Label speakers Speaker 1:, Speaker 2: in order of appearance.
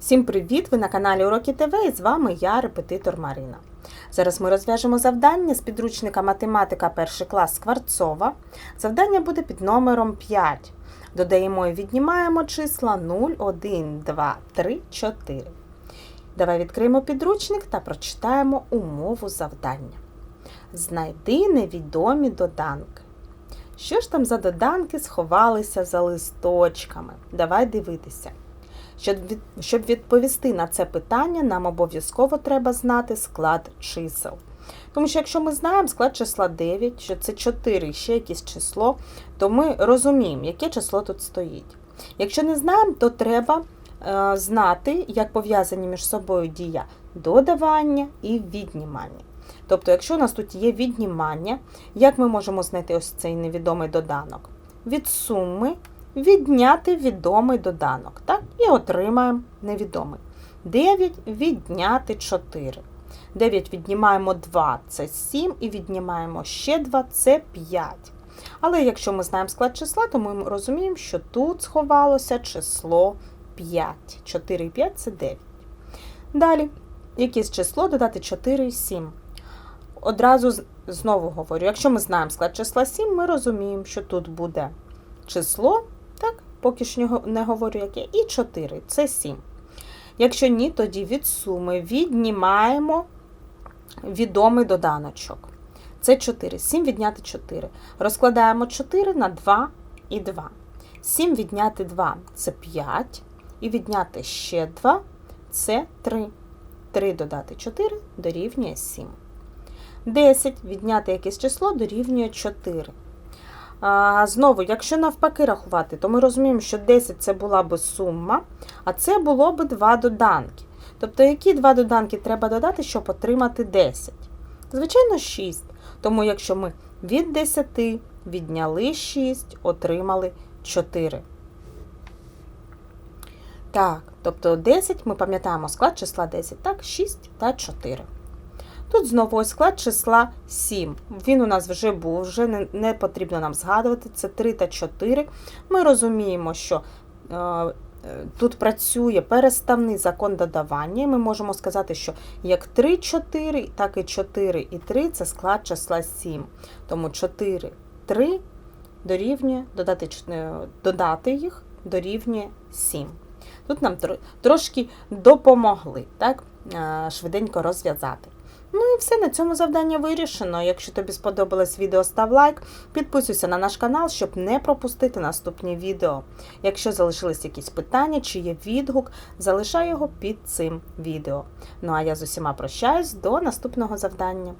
Speaker 1: Всім привіт! Ви на каналі Уроки ТВ і з вами я, репетитор Марина. Зараз ми розв'яжемо завдання з підручника математика 1 клас Скворцова. Завдання буде під номером 5. Додаємо і віднімаємо числа 0, 1, 2, 3, 4. Давай відкриємо підручник та прочитаємо умову завдання. Знайди невідомі доданки. Що ж там за доданки сховалися за листочками? Давай дивитися. Щоб відповісти на це питання, нам обов'язково треба знати склад чисел. Тому що якщо ми знаємо склад числа 9, що це 4 ще якесь число, то ми розуміємо, яке число тут стоїть. Якщо не знаємо, то треба е, знати, як пов'язані між собою дія додавання і віднімання. Тобто, якщо у нас тут є віднімання, як ми можемо знайти ось цей невідомий доданок? Від суми відняти відомий доданок. Так? І отримаємо невідомий. 9 відняти 4. 9 віднімаємо 2 це 7, і віднімаємо ще 2 це 5. Але якщо ми знаємо склад числа, то ми розуміємо, що тут сховалося число 5. 4 і 5 це 9. Далі, якесь число додати 4 і 7. Одразу знову говорю, якщо ми знаємо склад числа 7, ми розуміємо, що тут буде число, поки не не говорю яке, і 4 це 7. Якщо ні, тоді від суми віднімаємо відомий доданочок. Це 4. 7 відняти 4. Розкладаємо 4 на 2 і 2. 7 відняти 2 це 5. І відняти ще 2 це 3. 3 додати 4 дорівнює 7. 10 відняти якесь число дорівнює 4. А, знову, якщо навпаки рахувати, то ми розуміємо, що 10 це була би сума, а це було би два доданки. Тобто, які два доданки треба додати, щоб отримати 10? Звичайно, 6. Тому якщо ми від 10 відняли 6, отримали 4. Так, тобто 10 ми пам'ятаємо склад числа 10, так, 6 та 4. Тут знову ось склад числа 7. Він у нас вже був, вже не, не потрібно нам згадувати. Це 3 та 4. Ми розуміємо, що е, тут працює переставний закон додавання. Ми можемо сказати, що як 3, 4, так і 4 і 3 це склад числа 7. Тому 4, 3 дорівнює, додати, е, додати їх дорівнює 7. Тут нам трошки допомогли так, е, швиденько розв'язати. Ну і все, на цьому завдання вирішено. Якщо тобі сподобалось відео, став лайк, підписуйся на наш канал, щоб не пропустити наступні відео. Якщо залишились якісь питання чи є відгук, залишай його під цим відео. Ну а я з усіма прощаюсь до наступного завдання.